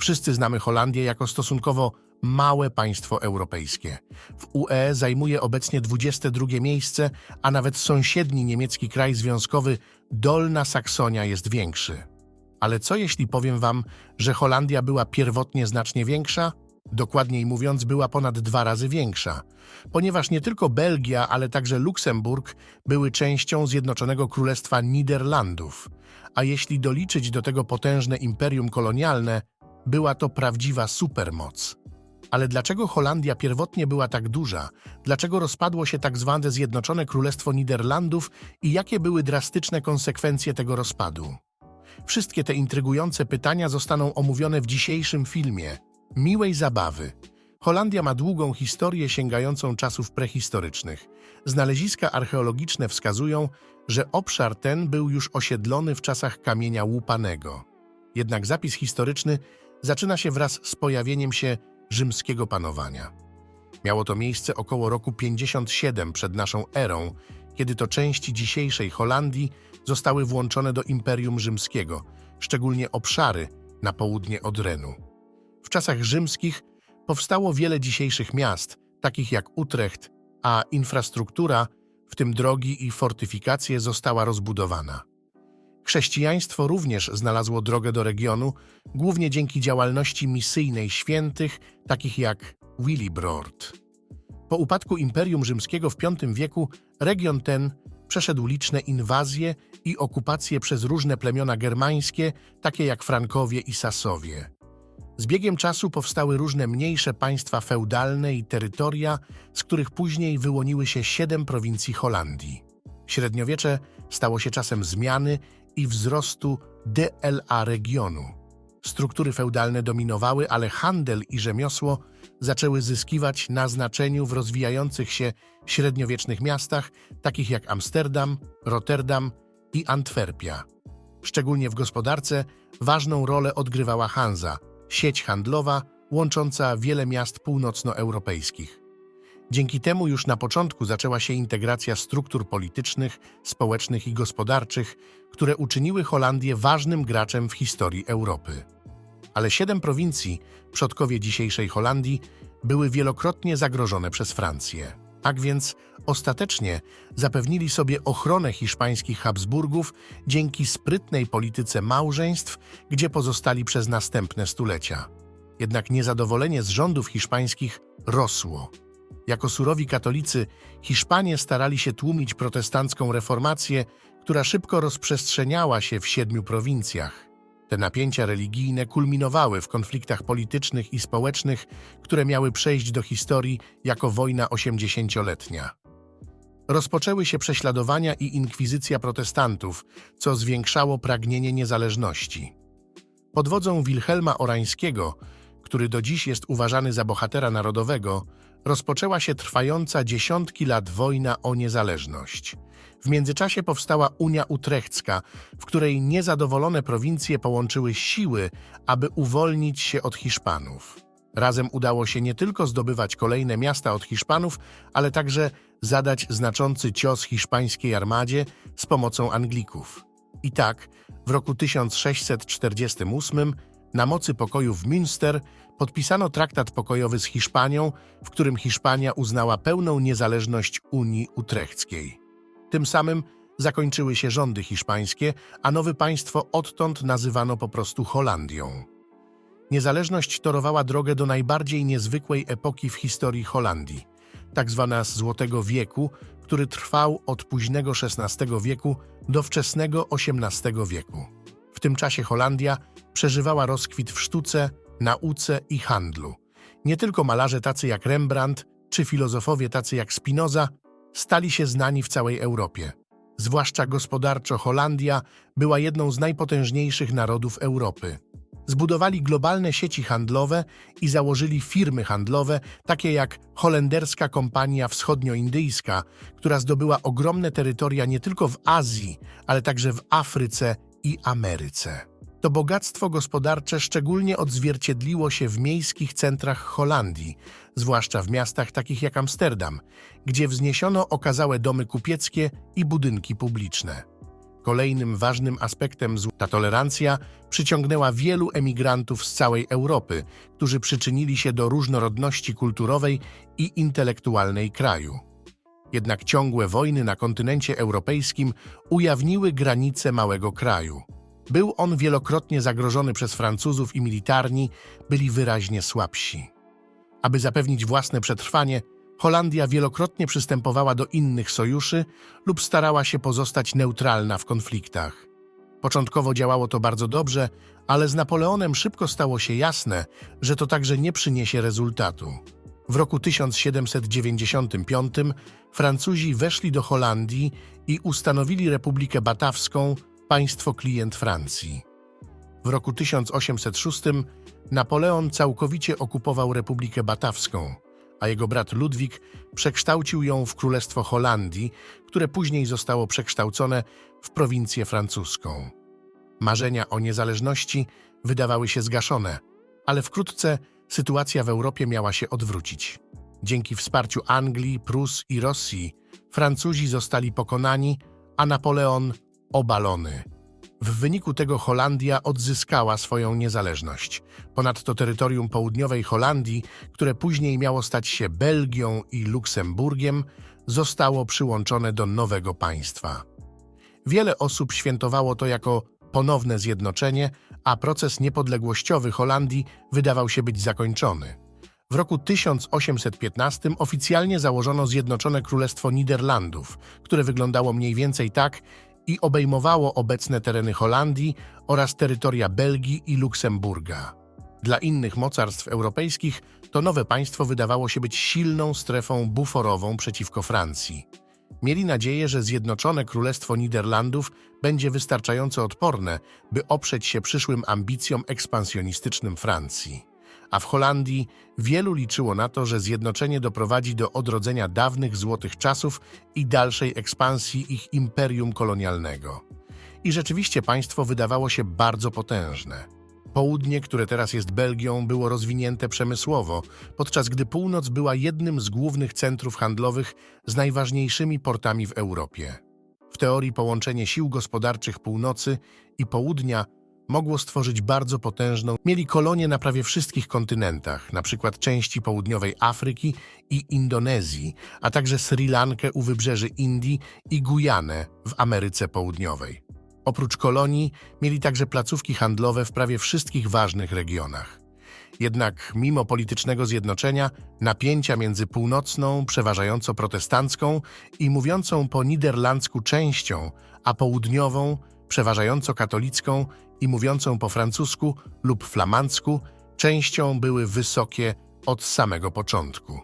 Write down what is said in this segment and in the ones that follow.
Wszyscy znamy Holandię jako stosunkowo małe państwo europejskie. W UE zajmuje obecnie 22 miejsce, a nawet sąsiedni niemiecki kraj związkowy Dolna Saksonia jest większy. Ale co jeśli powiem wam, że Holandia była pierwotnie znacznie większa? Dokładniej mówiąc, była ponad dwa razy większa, ponieważ nie tylko Belgia, ale także Luksemburg były częścią Zjednoczonego Królestwa Niderlandów. A jeśli doliczyć do tego potężne imperium kolonialne, była to prawdziwa supermoc. Ale dlaczego Holandia pierwotnie była tak duża? Dlaczego rozpadło się tak zwane Zjednoczone Królestwo Niderlandów i jakie były drastyczne konsekwencje tego rozpadu? Wszystkie te intrygujące pytania zostaną omówione w dzisiejszym filmie. Miłej zabawy. Holandia ma długą historię sięgającą czasów prehistorycznych. Znaleziska archeologiczne wskazują, że obszar ten był już osiedlony w czasach kamienia łupanego. Jednak zapis historyczny zaczyna się wraz z pojawieniem się rzymskiego panowania. Miało to miejsce około roku 57 przed naszą erą, kiedy to części dzisiejszej Holandii zostały włączone do Imperium Rzymskiego, szczególnie obszary na południe od Renu. W czasach rzymskich powstało wiele dzisiejszych miast, takich jak Utrecht, a infrastruktura, w tym drogi i fortyfikacje, została rozbudowana. Chrześcijaństwo również znalazło drogę do regionu, głównie dzięki działalności misyjnej świętych, takich jak Willibrord. Po upadku Imperium Rzymskiego w V wieku region ten przeszedł liczne inwazje i okupacje przez różne plemiona germańskie, takie jak Frankowie i Sasowie. Z biegiem czasu powstały różne mniejsze państwa feudalne i terytoria, z których później wyłoniły się siedem prowincji Holandii. Średniowiecze stało się czasem zmiany i wzrostu DLA regionu. Struktury feudalne dominowały, ale handel i rzemiosło zaczęły zyskiwać na znaczeniu w rozwijających się średniowiecznych miastach, takich jak Amsterdam, Rotterdam i Antwerpia. Szczególnie w gospodarce ważną rolę odgrywała Hanza, sieć handlowa łącząca wiele miast północnoeuropejskich. Dzięki temu już na początku zaczęła się integracja struktur politycznych, społecznych i gospodarczych, które uczyniły Holandię ważnym graczem w historii Europy. Ale siedem prowincji, przodkowie dzisiejszej Holandii, były wielokrotnie zagrożone przez Francję. Tak więc ostatecznie zapewnili sobie ochronę hiszpańskich Habsburgów dzięki sprytnej polityce małżeństw, gdzie pozostali przez następne stulecia. Jednak niezadowolenie z rządów hiszpańskich rosło. Jako surowi katolicy, Hiszpanie starali się tłumić protestancką reformację, która szybko rozprzestrzeniała się w siedmiu prowincjach. Te napięcia religijne kulminowały w konfliktach politycznych i społecznych, które miały przejść do historii jako wojna osiemdziesięcioletnia. Rozpoczęły się prześladowania i inkwizycja protestantów, co zwiększało pragnienie niezależności. Pod wodzą Wilhelma Orańskiego, który do dziś jest uważany za bohatera narodowego, rozpoczęła się trwająca dziesiątki lat wojna o niezależność. W międzyczasie powstała Unia Utrechcka, w której niezadowolone prowincje połączyły siły, aby uwolnić się od Hiszpanów. Razem udało się nie tylko zdobywać kolejne miasta od Hiszpanów, ale także zadać znaczący cios hiszpańskiej armadzie z pomocą Anglików. I tak, w roku 1648 na mocy pokoju w Münster podpisano traktat pokojowy z Hiszpanią, w którym Hiszpania uznała pełną niezależność Unii Utrechckiej. Tym samym zakończyły się rządy hiszpańskie, a nowe państwo odtąd nazywano po prostu Holandią. Niezależność torowała drogę do najbardziej niezwykłej epoki w historii Holandii, tak zwana Złotego Wieku, który trwał od późnego XVI wieku do wczesnego XVIII wieku. W tym czasie Holandia przeżywała rozkwit w sztuce, nauce i handlu. Nie tylko malarze tacy jak Rembrandt czy filozofowie tacy jak Spinoza stali się znani w całej Europie. Zwłaszcza gospodarczo Holandia była jedną z najpotężniejszych narodów Europy. Zbudowali globalne sieci handlowe i założyli firmy handlowe, takie jak holenderska kompania wschodnioindyjska, która zdobyła ogromne terytoria nie tylko w Azji, ale także w Afryce i Ameryce. To bogactwo gospodarcze szczególnie odzwierciedliło się w miejskich centrach Holandii, zwłaszcza w miastach takich jak Amsterdam, gdzie wzniesiono okazałe domy kupieckie i budynki publiczne. Kolejnym ważnym aspektem ta tolerancja przyciągnęła wielu emigrantów z całej Europy, którzy przyczynili się do różnorodności kulturowej i intelektualnej kraju. Jednak ciągłe wojny na kontynencie europejskim ujawniły granice małego kraju. Był on wielokrotnie zagrożony przez Francuzów i militarni byli wyraźnie słabsi. Aby zapewnić własne przetrwanie, Holandia wielokrotnie przystępowała do innych sojuszy lub starała się pozostać neutralna w konfliktach. Początkowo działało to bardzo dobrze, ale z Napoleonem szybko stało się jasne, że to także nie przyniesie rezultatu. W roku 1795 Francuzi weszli do Holandii i ustanowili Republikę Batawską, państwo klient Francji. W roku 1806 Napoleon całkowicie okupował Republikę Batawską, a jego brat Ludwik przekształcił ją w Królestwo Holandii, które później zostało przekształcone w prowincję francuską. Marzenia o niezależności wydawały się zgaszone, ale wkrótce sytuacja w Europie miała się odwrócić. Dzięki wsparciu Anglii, Prus i Rosji Francuzi zostali pokonani, a Napoleon obalony. W wyniku tego Holandia odzyskała swoją niezależność. Ponadto terytorium południowej Holandii, które później miało stać się Belgią i Luksemburgiem, zostało przyłączone do nowego państwa. Wiele osób świętowało to jako ponowne zjednoczenie, a proces niepodległościowy Holandii wydawał się być zakończony. W roku 1815 oficjalnie założono Zjednoczone Królestwo Niderlandów, które wyglądało mniej więcej tak i obejmowało obecne tereny Holandii oraz terytoria Belgii i Luksemburga. Dla innych mocarstw europejskich to nowe państwo wydawało się być silną strefą buforową przeciwko Francji. Mieli nadzieję, że Zjednoczone Królestwo Niderlandów będzie wystarczająco odporne, by oprzeć się przyszłym ambicjom ekspansjonistycznym Francji. A w Holandii wielu liczyło na to, że zjednoczenie doprowadzi do odrodzenia dawnych złotych czasów i dalszej ekspansji ich imperium kolonialnego. I rzeczywiście państwo wydawało się bardzo potężne. Południe, które teraz jest Belgią, było rozwinięte przemysłowo, podczas gdy północ była jednym z głównych centrów handlowych z najważniejszymi portami w Europie. W teorii połączenie sił gospodarczych północy i południa mogło stworzyć bardzo potężną. Mieli kolonie na prawie wszystkich kontynentach, przykład części południowej Afryki i Indonezji, a także Sri Lankę u wybrzeży Indii i Gujanę w Ameryce Południowej. Oprócz kolonii mieli także placówki handlowe w prawie wszystkich ważnych regionach. Jednak mimo politycznego zjednoczenia, napięcia między północną, przeważająco protestancką i mówiącą po niderlandzku częścią, a południową, przeważająco katolicką i mówiącą po francusku lub flamandzku, częścią były wysokie od samego początku.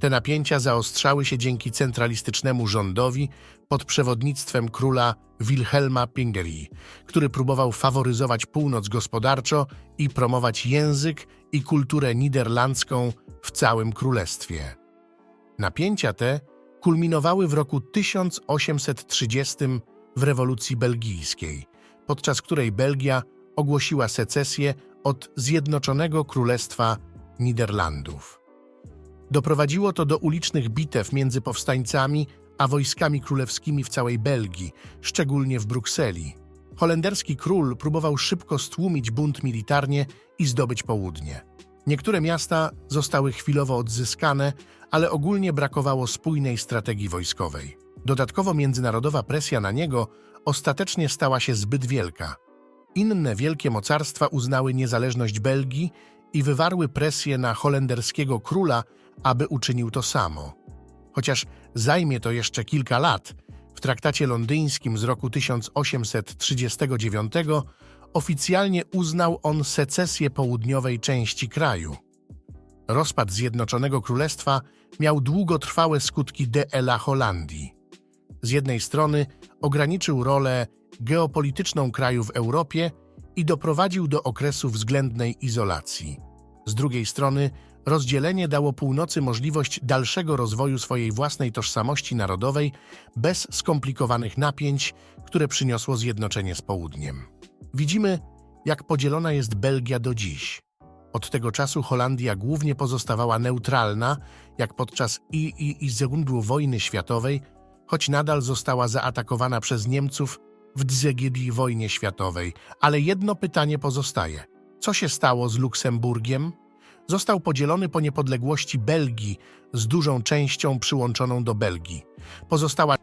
Te napięcia zaostrzały się dzięki centralistycznemu rządowi pod przewodnictwem króla Wilhelma Pingerii, który próbował faworyzować północ gospodarczo i promować język i kulturę niderlandzką w całym królestwie. Napięcia te kulminowały w roku 1830 w rewolucji belgijskiej, podczas której Belgia ogłosiła secesję od Zjednoczonego Królestwa Niderlandów. Doprowadziło to do ulicznych bitew między powstańcami a wojskami królewskimi w całej Belgii, szczególnie w Brukseli. Holenderski król próbował szybko stłumić bunt militarnie i zdobyć południe. Niektóre miasta zostały chwilowo odzyskane, ale ogólnie brakowało spójnej strategii wojskowej. Dodatkowo międzynarodowa presja na niego ostatecznie stała się zbyt wielka. Inne wielkie mocarstwa uznały niezależność Belgii i wywarły presję na holenderskiego króla, aby uczynił to samo. Chociaż zajmie to jeszcze kilka lat, w traktacie londyńskim z roku 1839 oficjalnie uznał on secesję południowej części kraju. Rozpad Zjednoczonego Królestwa miał długotrwałe skutki dla Holandii. Z jednej strony ograniczył rolę geopolityczną kraju w Europie i doprowadził do okresu względnej izolacji. Z drugiej strony rozdzielenie dało północy możliwość dalszego rozwoju swojej własnej tożsamości narodowej bez skomplikowanych napięć, które przyniosło zjednoczenie z południem. Widzimy, jak podzielona jest Belgia do dziś. Od tego czasu Holandia głównie pozostawała neutralna, jak podczas I i, i II wojny światowej, choć nadal została zaatakowana przez Niemców w II wojnie światowej, ale jedno pytanie pozostaje. Co się stało z Luksemburgiem? Został podzielony po niepodległości Belgii z dużą częścią przyłączoną do Belgii. Pozostała